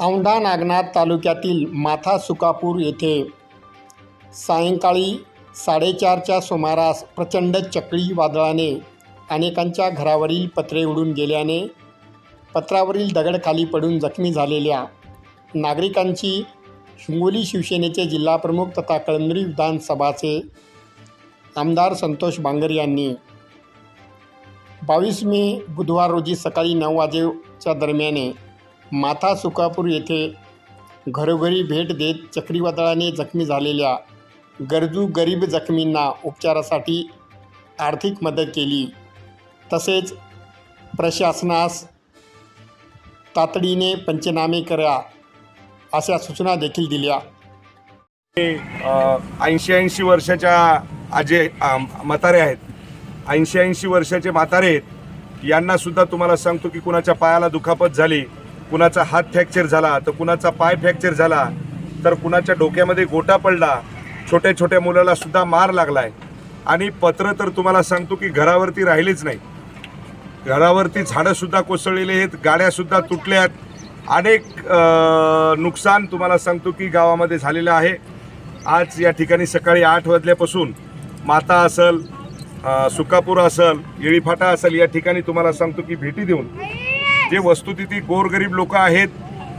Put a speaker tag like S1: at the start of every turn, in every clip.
S1: औंढा नागनाथ तालुक्यातील माथा सुकापूर येथे सायंकाळी साडेचारच्या सुमारास प्रचंड चक्रीवादळाने अनेकांच्या घरावरील पत्रे उडून गेल्याने पत्रावरील दगड खाली पडून जखमी झालेल्या नागरिकांची हिंगोली शिवसेनेचे जिल्हाप्रमुख तथा कळमनुरी विधानसभाचे आमदार संतोष बांगर यांनी बावीस मे बुधवार रोजी सकाळी नऊ वाजेच्या दरम्याने माथा सुकापूर येथे घरोघरी भेट देत चक्रीवादळाने जखमी झालेल्या गरजू गरीब जखमींना उपचारासाठी आर्थिक मदत केली. तसेच प्रशासनास तातडीने पंचनामे करा अशा सूचना देखील दिल्या.
S2: ऐंशी ऐंशी वर्षाच्या आजे म्हातारे आहेत. ऐंशी ऐंशी वर्षाचे म्हातारे आहेत. यांना सुद्धा तुम्हाला सांगतो की कुणाच्या पायाला दुखापत झाली कुणाचा हात फ्रॅक्चर झाला तर कुणाचा पाय फ्रॅक्चर झाला तर कुणाच्या डोक्यामध्ये गोटा पडला छोट्या छोट्या मुलाला सुद्धा मार लागलाय. आणि पत्र तर तुम्हाला सांगतो की घरावरती राहिलीच नाही. घरावरती झाडंसुद्धा कोसळलेली आहेत गाड्यासुद्धा तुटल्या आहेत अनेक नुकसान तुम्हाला सांगतो की गावामध्ये झालेलं आहे. आज या ठिकाणी सकाळी आठ वाजल्यापासून माता असल सुकापूर असल येळीफाटा असेल या ठिकाणी तुम्हाला सांगतो की भेटी देऊन जे वस्तुस्थिती गोरगरीब लोक आहेत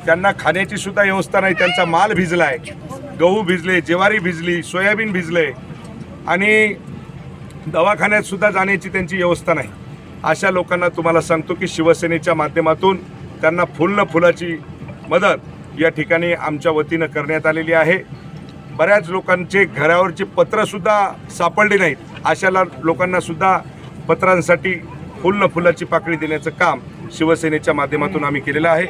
S2: त्यांना खाण्याची सुद्धा व्यवस्था नाही त्यांचा माल भिजला आहे गहू भिजले ज्वारी भिजली सोयाबीन भिजले आणि दवाखान्यात सुद्धा जाण्याची त्यांची व्यवस्था नाही. अशा लोकांना तुम्हाला सांगतो की शिवसेनेच्या माध्यमातून त्यांना फुल फुलाची मदत या ठिकाणी आमच्या वतीनं करण्यात आलेली आहे. बऱ्याच लोकांचे घरावरची पत्रंसुद्धा सापडली नाहीत. अशाला लोकांनासुद्धा पत्रांसाठी फुल फुलाची पाकळी देण्याचं काम शिवसेनेच्या माध्यमातून आम्ही केलेलं आहे.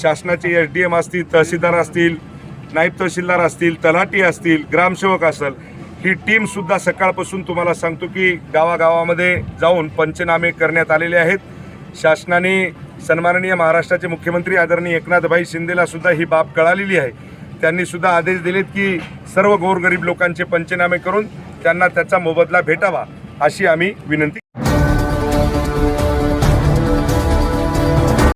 S2: शासनाचे एस डी एम असतील तहसीलदार असतील नायब तहसीलदार असतील तलाठी असतील ग्रामसेवक असेल ही टीमसुद्धा सकाळपासून तुम्हाला सांगतो की गावागावामध्ये जाऊन पंचनामे करण्यात आलेले आहेत. शासनाने सन्माननीय महाराष्ट्राचे मुख्यमंत्री आदरणीय एकनाथभाई शिंदेला सुद्धा ही बाब कळालेली आहे. त्यांनी सुद्धा आदेश दिलेत की सर्व गोरगरीब लोकांचे पंचनामे करून त्यांना त्याचा मोबदला भेटावा अशी आम्ही विनंती